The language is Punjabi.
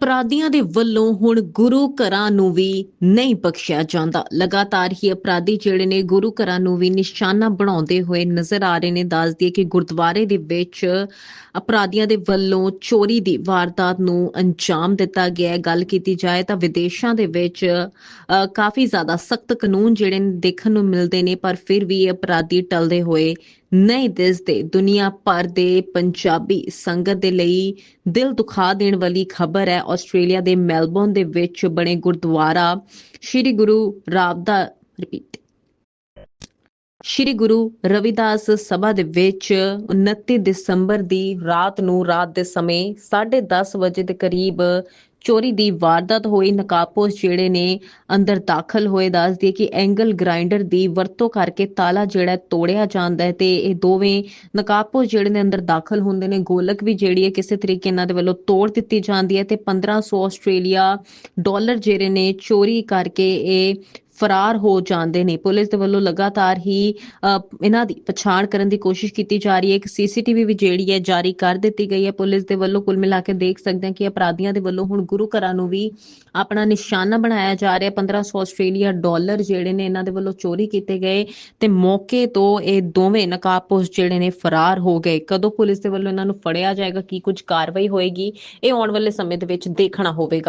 ਅਪਰਾਧੀਆਂ ਦੇ ਵੱਲੋਂ ਹੁਣ ਗੁਰੂ ਘਰਾਂ ਨੂੰ ਵੀ ਨਹੀਂ ਬਖਸ਼ਿਆ ਜਾਂਦਾ। ਲਗਾਤਾਰ ਹੀ ਅਪਰਾਧੀ ਜਿਹੜੇ ਨੇ ਗੁਰੂ ਘਰਾਂ ਨੂੰ ਵੀ ਨਿਸ਼ਾਨਾ ਬਣਾਉਂਦੇ ਹੋਏ ਨਜ਼ਰ ਆ ਰਹੇ ਨੇ। ਦੱਸ ਦਈਏ ਕਿ ਗੁਰਦੁਆਰੇ ਦੇ ਵਿੱਚ ਅਪਰਾਧੀਆਂ ਦੇ ਵੱਲੋਂ ਚੋਰੀ ਦੀ ਵਾਰਦਾਤ ਨੂੰ ਅੰਜਾਮ ਦਿੱਤਾ ਗਿਆ ਹੈ। ਗੱਲ ਕੀਤੀ ਜਾਏ ਤਾਂ ਵਿਦੇਸ਼ਾਂ ਦੇ ਵਿੱਚ ਅ, ਕਾਫੀ ਜ਼ਿਆਦਾ ਸਖਤ ਕਾਨੂੰਨ ਜਿਹੜੇ ਨੇ ਦੇਖਣ ਨੂੰ ਮਿਲਦੇ ਨੇ ਪਰ ਫਿਰ ਵੀ ਇਹ ਅਪਰਾਧੀ ਟਲਦੇ ਹੋਏ ਨਹੀਂ ਦਿਸਦੇ ਦੁਨੀਆ ਭਰ ਦੇ ਪੰਜਾਬੀ ਸੰਗਤ ਦੇ ਲਈ ਦਿਲ ਦੁਖਾ ਦੇਣ ਵਾਲੀ ਖਬਰ ਹੈ। ਆਸਟ੍ਰੇਲੀਆ ਦੇ ਮੈਲਬੌਰਨ ਦੇ ਵਿੱਚ ਬਣੇ ਗੁਰਦੁਆਰਾ ਸ੍ਰੀ ਗੁਰੂ ਰਾਮਦਾਸ ਰਿਪੀਟ ਸ੍ਰੀ ਗੁਰੂ ਰਵਿਦਾਸ ਸਭਾ ਦੇ ਵਿੱਚ 29 ਦਸੰਬਰ ਦੀ ਰਾਤ ਨੂੰ ਰਾਤ ਦੇ ਸਮੇਂ 10:30 ਵਜੇ ਦੇ ਕਰੀਬ ਚੋਰੀ ਦੀ ਵਾਰਦਾਤ ਹੋਈ। ਨਕਾਬਪੋਸ਼ ਜਿਹੜੇ ਨੇ ਅੰਦਰ ਦਾਖਲ ਹੋਏ। ਦੱਸ ਕਿ ਐਂਗਲ ਗ੍ਰਾਈਂਡਰ ਦੀ ਵਰਤੋਂ ਕਰਕੇ ਤਾਲਾ ਜਿਹੜਾ ਤੋੜਿਆ ਜਾਂਦਾ ਹੈ ਤੇ ਇਹ ਦੋਵੇਂ ਨਕਾਬਪੋਸ਼ ਜਿਹੜੇ ਨੇ ਅੰਦਰ ਦਾਖਲ ਹੁੰਦੇ ਨੇ। ਗੋਲਕ ਵੀ ਜਿਹੜੀ ਹੈ ਕਿਸੇ ਤਰੀਕੇ ਇਹਨਾਂ ਦੇ ਵੱਲੋਂ ਤੋੜ ਦਿੱਤੀ ਜਾਂਦੀ ਹੈ ਤੇ 1500 ਆਸਟ੍ਰੇਲੀਆ ਡਾਲਰ ਜਿਹੜੇ ਨੇ ਚੋਰੀ ਕਰਕੇ ਇਹ ਫਰਾਰ ਹੋ ਜਾਂਦੇ ਨੇ। ਪੁਲਿਸ ਦੇ ਵੱਲੋਂ ਲਗਾਤਾਰ ਹੀ ਅ, ਇਹਨਾਂ ਦੀ ਪਛਾਣ ਕਰਨ ਦੀ ਕੋਸ਼ਿਸ਼ ਕੀਤੀ ਜਾ ਰਹੀ ਹੈ। ਇੱਕ ਸੀਸੀਟੀਵੀ ਵੀ ਜਿਹੜੀ ਹੈ ਜਾਰੀ ਕਰ ਦਿੱਤੀ ਗਈ ਹੈ। ਪੁਲਿਸ ਦੇ ਵੱਲੋਂ ਕੁੱਲ ਮਿਲਾ ਕੇ ਦੇਖ ਸਕਦੇ ਹਾਂ ਕਿ ਅਪਰਾਧੀਆਂ ਦੇ ਵੱਲੋਂ ਹੁਣ ਗੁਰੂ ਘਰਾਂ ਨੂੰ ਵੀ ਆਪਣਾ ਨਿਸ਼ਾਨਾ ਬਣਾਇਆ ਜਾ ਰਿਹਾ। 1500 ਆਸਟ੍ਰੇਲੀਆ ਡਾਲਰ ਜਿਹੜੇ ਨੇ ਇਹਨਾਂ ਦੇ ਵੱਲੋਂ ਚੋਰੀ ਕੀਤੇ ਗਏ ਤੇ ਮੌਕੇ ਤੋਂ ਇਹ ਦੋਵੇਂ ਨਕਾਬਪੋਸ਼ ਜਿਹੜੇ ਨੇ ਫਰਾਰ ਹੋ ਗਏ। ਕਦੋਂ ਪੁਲਿਸ ਦੇ ਵੱਲੋਂ ਇਹਨਾਂ ਨੂੰ ਫੜਿਆ ਜਾਏਗਾ ਕੀ ਕੁਝ ਕਾਰਵਾਈ ਹੋਏਗੀ ਇਹ ਆਉਣ ਵਾਲੇ ਸਮੇਂ ਦੇ ਵਿੱਚ ਦੇਖਣਾ ਹੋਵੇਗਾ।